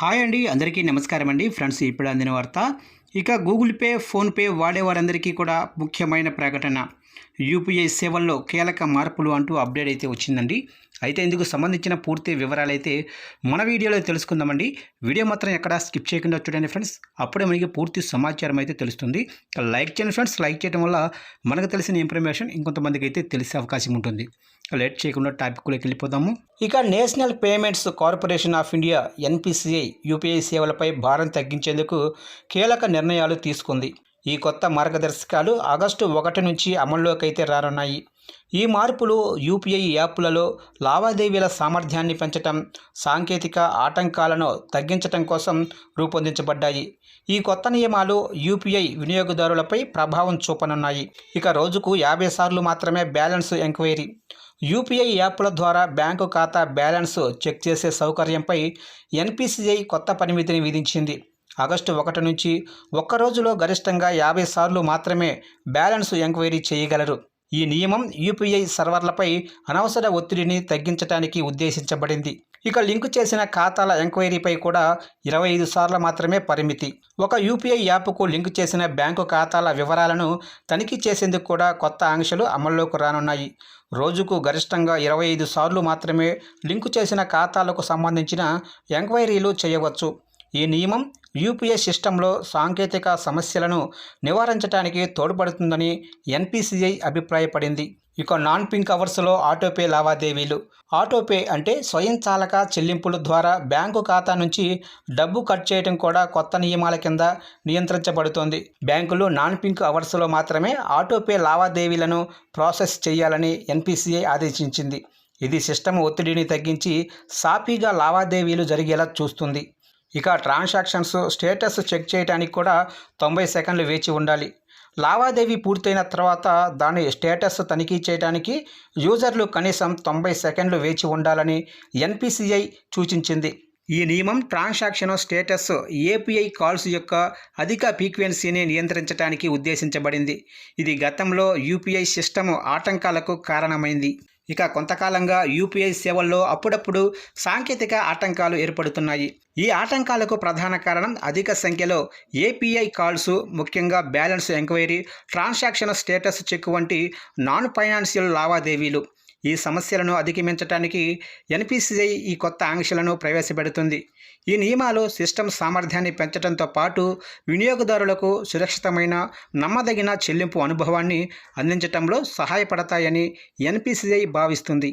Hi అండి అందరికీ నమస్కారం అండి. ఫ్రెండ్స్ ఇప్పుడు అందిన వార్త. ఇక గూగుల్ పే ఫోన్పే వాడేవారందరికీ కూడా ముఖ్యమైన ప్రకటన. యూపీఐ సేవల్లో కీలక మార్పులు అంటూ అప్డేట్ అయితే వచ్చిందండి. అయితే ఇందుకు సంబంధించిన పూర్తి వివరాలు అయితే మన వీడియోలో తెలుసుకుందామండి. వీడియో మాత్రం ఎక్కడ స్కిప్ చేయకుండా చూడండి ఫ్రెండ్స్. అప్పుడే మనకి పూర్తి సమాచారం అయితే తెలుస్తుంది. లైక్ చేయండి ఫ్రెండ్స్. లైక్ చేయడం వల్ల మనకు తెలిసిన ఇన్ఫర్మేషన్ ఇంకొంతమందికి అయితే తెలిసే అవకాశం ఉంటుంది. లేట్ చేయకుండా టాపిక్లోకి వెళ్ళిపోదాము. ఇక national payments corporation of India NPCI UPI సేవలపై భారం తగ్గించేందుకు కీలక నిర్ణయాలు తీసుకుంది. ఈ కొత్త మార్గదర్శకాలు ఆగస్టు ఒకటి నుంచి అమల్లోకి అయితే రానున్నాయి. ఈ మార్పులు యూపీఐ యాప్లలో లావాదేవీల సామర్థ్యాన్ని పెంచటం సాంకేతిక ఆటంకాలను తగ్గించటం కోసం రూపొందించబడ్డాయి. ఈ కొత్త నియమాలు యూపీఐ వినియోగదారులపై ప్రభావం చూపనున్నాయి. ఇక రోజుకు యాభై సార్లు మాత్రమే బ్యాలెన్స్ ఎంక్వైరీ. యూపీఐ యాప్ల ద్వారా బ్యాంకు ఖాతా బ్యాలెన్స్ చెక్ చేసే సౌకర్యంపై ఎన్పిసిఐ కొత్త పరిమితిని విధించింది. ఆగస్టు ఒకటి నుంచి ఒక్కరోజులో గరిష్టంగా యాభై సార్లు మాత్రమే బ్యాలెన్స్ ఎంక్వైరీ చేయగలరు. ఈ నియమం యూపీఐ సర్వర్లపై అనవసర ఒత్తిడిని తగ్గించడానికి ఉద్దేశించబడింది. ఇక లింకు చేసిన ఖాతాల ఎంక్వైరీపై కూడా ఇరవై ఐదు సార్లు మాత్రమే పరిమితి. ఒక యూపీఐ యాప్కు లింకు చేసిన బ్యాంకు ఖాతాల వివరాలను తనిఖీ చేసేందుకు కూడా కొత్త ఆంక్షలు అమల్లోకి రానున్నాయి. రోజుకు గరిష్టంగా ఇరవై ఐదు సార్లు మాత్రమే లింకు చేసిన ఖాతాలకు సంబంధించిన ఎంక్వైరీలు చేయవచ్చు. ఈ నియమం యూపీఐ సిస్టంలో సాంకేతిక సమస్యలను నివారించడానికి తోడ్పడుతుందని ఎన్పిసిఐ అభిప్రాయపడింది. ఇక నాన్ పింక్ అవర్స్లో ఆటోపే లావాదేవీలు. ఆటోపే అంటే స్వయంచాలక చెల్లింపుల ద్వారా బ్యాంకు ఖాతా నుంచి డబ్బు కట్ చేయడం కూడా కొత్త నియమాల కింద నియంత్రించబడుతోంది. బ్యాంకులు నాన్ పింక్ అవర్స్లో మాత్రమే ఆటోపే లావాదేవీలను ప్రాసెస్ చేయాలని ఎన్పిసిఐ ఆదేశించింది. ఇది సిస్టమ్ ఒత్తిడిని తగ్గించి సాఫీగా లావాదేవీలు జరిగేలా చూస్తుంది. ఇక ట్రాన్సాక్షన్స్ స్టేటస్ చెక్ చేయడానికి కూడా తొంభై సెకండ్లు వేచి ఉండాలి. లావాదేవీ పూర్తయిన తర్వాత దాని స్టేటస్ తనిఖీ చేయడానికి యూజర్లు కనీసం తొంభై సెకండ్లు వేచి ఉండాలని ఎన్పిసిఐ సూచించింది. ఈ నియమం ట్రాన్సాక్షన్ స్టేటస్ ఏపీఐ కాల్స్ యొక్క అధిక ఫ్రీక్వెన్సీని నియంత్రించడానికి ఉద్దేశించబడింది. ఇది గతంలో యూపీఐ సిస్టమ్ ఆటంకాలకు కారణమైంది. ఇక కొంతకాలంగా యూపీఐ సేవల్లో అప్పుడప్పుడు సాంకేతిక ఆటంకాలు ఏర్పడుతున్నాయి. ఈ ఆటంకాలకు ప్రధాన కారణం అధిక సంఖ్యలో ఏపీఐ కాల్స్ ముఖ్యంగా balance enquiry transaction status check వంటి నాన్ ఫైనాన్షియల్ లావాదేవీలు. ఈ సమస్యలను అధిగమించడానికి ఎన్పిసిఐ ఈ కొత్త ఆంక్షలను ప్రవేశపెడుతుంది. ఈ నియమాలు సిస్టమ్ సామర్థ్యాన్ని పెంచడంతో పాటు వినియోగదారులకు సురక్షితమైన నమ్మదగిన చెల్లింపు అనుభవాన్ని అందించడంలో సహాయపడతాయని ఎన్పిసిఐ భావిస్తుంది.